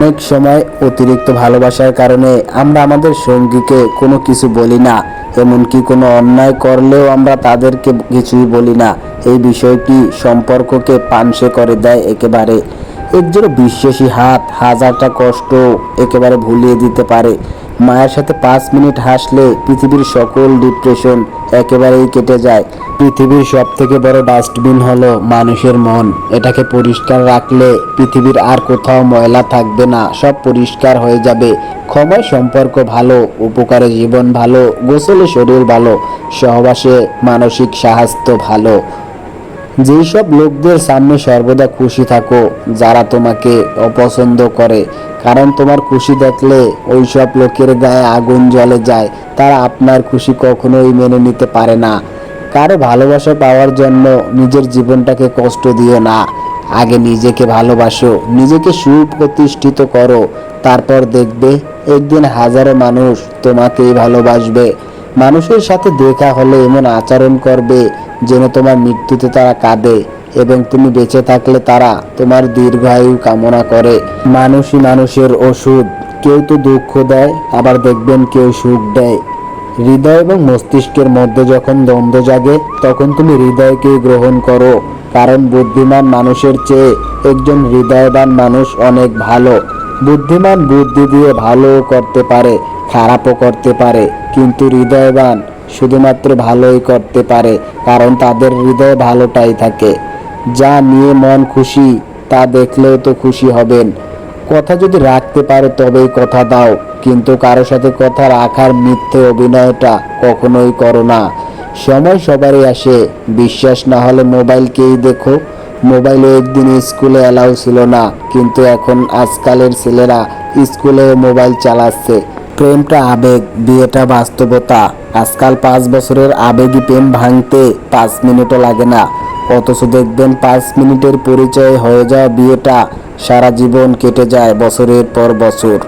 অনেক সময় অতিরিক্ত ভালোবাসার কারণে আমরা আমাদের সঙ্গীকে কোনো কিছু বলি না, এমনকি কোনো অন্যায় করলেও আমরা তাদেরকে কিছুই বলি না। এই বিষয়টি সম্পর্ককে পানসে করে দেয় একেবারে। এর জন্য বিশ্বাসী হাত, হাজারটা কষ্ট একেবারে ভুলিয়ে দিতে পারে। মায়ের সাথে পাঁচ মিনিট হাসলে পৃথিবীর সকল ডিপ্রেশন একেবারেই কেটে যায়। পৃথিবীর সব থেকে বড় ডাস্টবিন হলো মানুষের মন। এটাকে পরিষ্কার রাখলে পৃথিবীর আর কোথাও ময়লা থাকবে না, সব পরিষ্কার হয়ে যাবে। ক্ষমায় সম্পর্ক ভালো, উপকারে জীবন ভালো, গোসলে শরীর ভালো, সহবাসে মানসিক স্বাস্থ্য ভালো। যেই সব লোকদের সামনে সর্বদা খুশি থাকো, যারা তোমাকে অপছন্দ করে। কারণ তোমার খুশি দেখলে ওই সব লোকের গায়ে আগুন জ্বলে যায়, তারা আপনার খুশি কখনোই মেনে নিতে পারে না। কারও ভালোবাসা পাওয়ার জন্য নিজের জীবনটাকে কষ্ট দিও না। আগে নিজেকে ভালোবাসো, নিজেকে সুপ্রতিষ্ঠিত করো। তারপর দেখবে, একদিন হাজারো মানুষ তোমাকেই ভালোবাসবে। মানুষের সাথে দেখা হলে এমন আচরণ করবে যেন তোমার মৃত্যুতে তারা কাঁদে এবং তুমি বেঁচে থাকলে তারা তোমার দীর্ঘায়ু কামনা করে। মানুষই মানুষের ওষুধ। কেউ তো দুঃখ দেয়, আবার দেখবেন কেউ সুখ দেয়। হৃদয় এবং মস্তিষ্কের মধ্যে যখন দ্বন্দ্ব জাগে, তখন তুমি হৃদয়কে গ্রহণ করো। কারণ বুদ্ধিমান মানুষের চেয়ে একজন হৃদয়বান মানুষ অনেক ভালো। বুদ্ধিমান বুদ্ধি দিয়ে ভালোও করতে পারে, খারাপও করতে পারে। কিন্তু হৃদয়বান শুধুমাত্র ভালোই করতে পারে, কারণ তাদের হৃদয় ভালোটাই থাকে। যা নিয়ে মন খুশি, তা দেখলেও তো খুশি হবেন। কথা যদি রাখতে পারো তবেই কথা দাও, কিন্তু কারও সাথে কথা রাখার মিথ্যে অভিনয়টা কখনোই করো না। সময় সবারই আসে, বিশ্বাস না হলে মোবাইলকেই দেখো। মোবাইলে একদিন স্কুলে অ্যালাউ ছিল না, কিন্তু এখন আজকালের ছেলেরা স্কুলে মোবাইল চালাচ্ছে। প্রেমটা আবেগ, বিয়েটা বাস্তবতা। আজকাল পাঁচ বছরের আবেগী প্রেম ভাঙতে পাঁচ মিনিটও লাগে না। অথচ দেখবেন পাঁচ মিনিটের পরিচয় হয়ে যাওয়া বিয়েটা সারা জীবন কেটে যায় বছরের পর বছর।